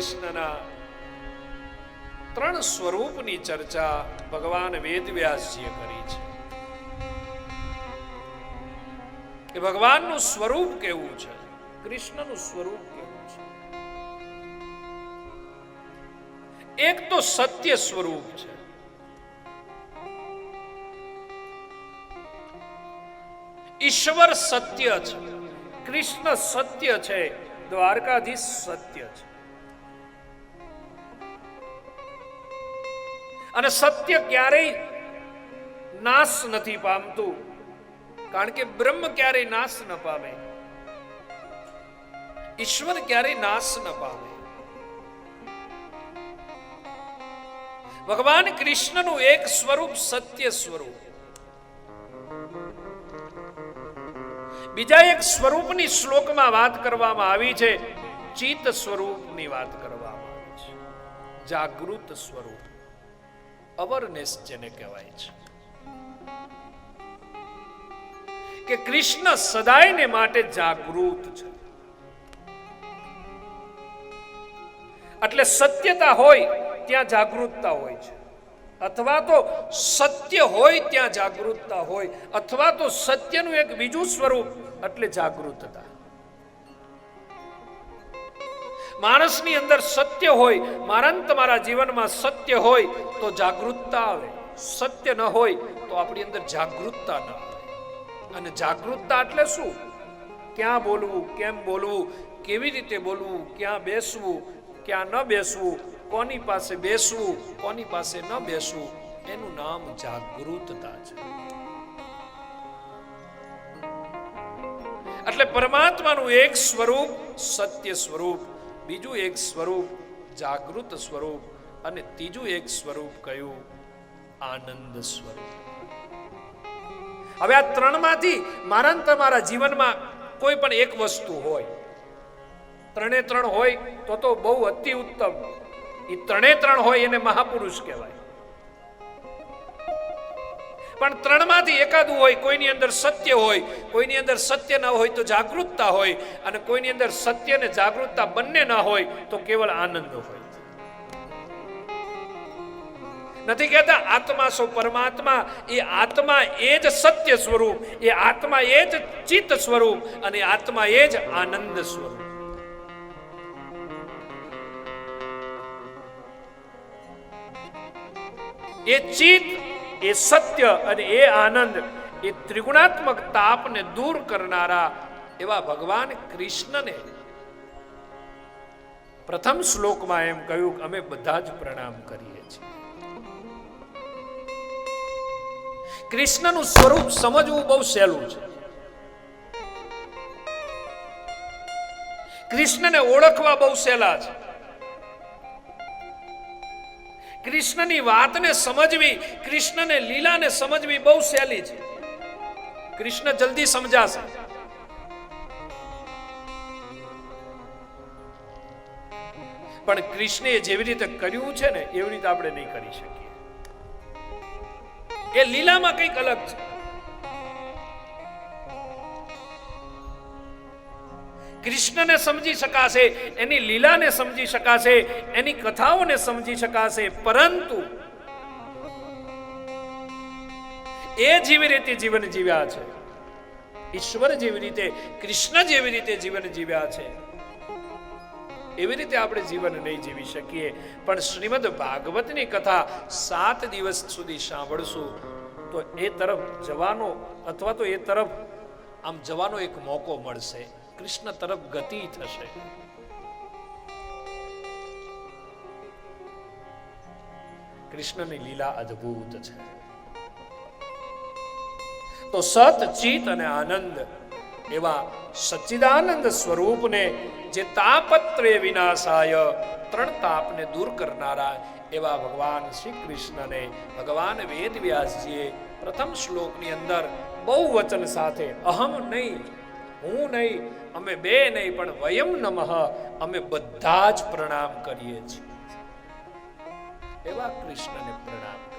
કૃષ્ણના ત્રણ સ્વરૂપની ચર્ચા ભગવાન વેદવ્યાસજીએ કરી છે. કે ભગવાનનું સ્વરૂપ કેવું છે? કૃષ્ણનું સ્વરૂપ કેવું છે? એક તો સત્ય સ્વરૂપ છે. ઈશ્વર સત્ય છે. કૃષ્ણ સત્ય છે. દ્વારકાધીશ સત્ય છે. અને સત્ય ક્યારેય નાશ નથી પામતું. કારણ કે બ્રહ્મ ક્યારેય નાશ ન પામે. ઈશ્વર ક્યારેય નાશ ન પામે. ભગવાન કૃષ્ણનું એક સ્વરૂપ સત્ય સ્વરૂપ. બીજા એક સ્વરૂપની શ્લોકમાં વાત કરવામાં આવી છે, ચિત્ત સ્વરૂપની વાત કરવામાં આવી છે. જાગૃત સ્વરૂપ. અવરનેસ જેને કહેવાય છે. કે કૃષ્ણ સદાયને માટે જાગૃત છે. એટલે સત્યતા હોય ત્યાં જાગૃતતા હોય છે. અથવા તો સત્ય હોય ત્યાં જાગૃતતા હોય. અથવા તો સત્યનું એક બીજું સ્વરૂપ એટલે જાગૃતતા. માણસની અંદર સત્ય હોય મારા તમારા જીવનમાં સત્ય હોય, તો જાગૃતતા આવે. સત્ય ન હોય, તો આપણી અંદર જાગૃતતા ન આવે. અને જાગૃતતા એટલે શું? ક્યાં બોલવું, કેમ બોલવું, કેવી રીતે બોલવું, ક્યાં બેસવું, ક્યાં ન બેસવું, કોની પાસે બેસવું, કોની પાસે ન બેસવું, એનું નામ જાગૃતતા છે. એટલે પરમાત્માનું એક સ્વરૂપ, સત્ય સ્વરૂપ બીજું એક સ્વરૂપ જાગૃત સ્વરૂપ અને ત્રીજું એક સ્વરૂપ કયું? આનંદ સ્વરૂપ. હવે આ ત્રણમાંથી મારા તમારા જીવનમાં કોઈ પણ એક વસ્તુ હોય, ત્રણે ત્રણ હોય તો તો બહુ અતિ ઉત્તમ. એ ત્રણે ત્રણ હોય એને મહાપુરુષ કહેવાય. પણ ત્રણમાંથી એકાદું હોય, કોઈની અંદર સત્ય હોય, કોઈની અંદર સત્ય ન હોય તો જાગૃતતા હોય અને કોઈની અંદર સત્ય ને જાગૃતતા બંને ન હોય તો કેવળ આનંદ હોય. નથી કહેતા આત્મા સો પરમાત્મા, એ આત્મા એ જ સત્ય સ્વરૂપ, એ આત્મા એ જ ચિત્ત સ્વરૂપ અને આત્મા એ જ આનંદ સ્વરૂપ. એ ચિત્ત એ સત્ય અને એ આનંદ એ ત્રિગુણાત્મક તાપને દૂર કરનારા એવા ભગવાન કૃષ્ણને. પ્રથમ શ્લોકમાં એમ કહ્યું કે અમે બધા જ પ્રણામ કરીએ છીએ. કૃષ્ણનું સ્વરૂપ સમજવું બહુ સહેલું છે. કૃષ્ણને ઓળખવા બહુ સહેલા છે. કૃષ્ણની વાતને સમજવી, કૃષ્ણને લીલાને સમજવી બહુ સહેલી છે. કૃષ્ણ જલ્દી સમજાશે. પણ કૃષ્ણે જેવી રીતે કર્યું છે ને, એવી રીતે આપણે નહીં કરી શકીએ. એ લીલામાં કંઈક અલગ છે. કૃષ્ણને સમજી શકાશે, એની લીલાને સમજી શકાશે, એની કથાઓને સમજી શકાશે, પરંતુ એ જેવી રીતે જીવન જીવ્યા છે, ઈશ્વર જેવી રીતે, કૃષ્ણ જેવી રીતે જીવન જીવ્યા છે, એવી રીતે આપણે જીવન નહીં જીવી શકીએ. પણ શ્રીમદ ભાગવતની કથા સાત દિવસ સુધી સાંભળશું, તો એ તરફ જવાનો અથવા તો એ તરફ આમ જવાનો એક મોકો મળશે. કૃષ્ણ તરફ ગતિ થશે. કૃષ્ણની લીલા અદ્ભુત છે. તો સત ચિત અને આનંદ એવા સચ્ચિદાનંદ સ્વરૂપને જે તાપત્રે વિનાશાય ત્રણ તાપને દૂર કરનારા એવા ભગવાન શ્રી કૃષ્ણને ભગવાન વેદવ્યાસજીએ પ્રથમ શ્લોકની અંદર બહુ વચન સાથે અહમ નહીં હું નહીં, અમે બે નહીં, પણ વયમ નમઃ. અમે બધા જ પ્રણામ કરીએ છીએ. એવા કૃષ્ણને પ્રણામ.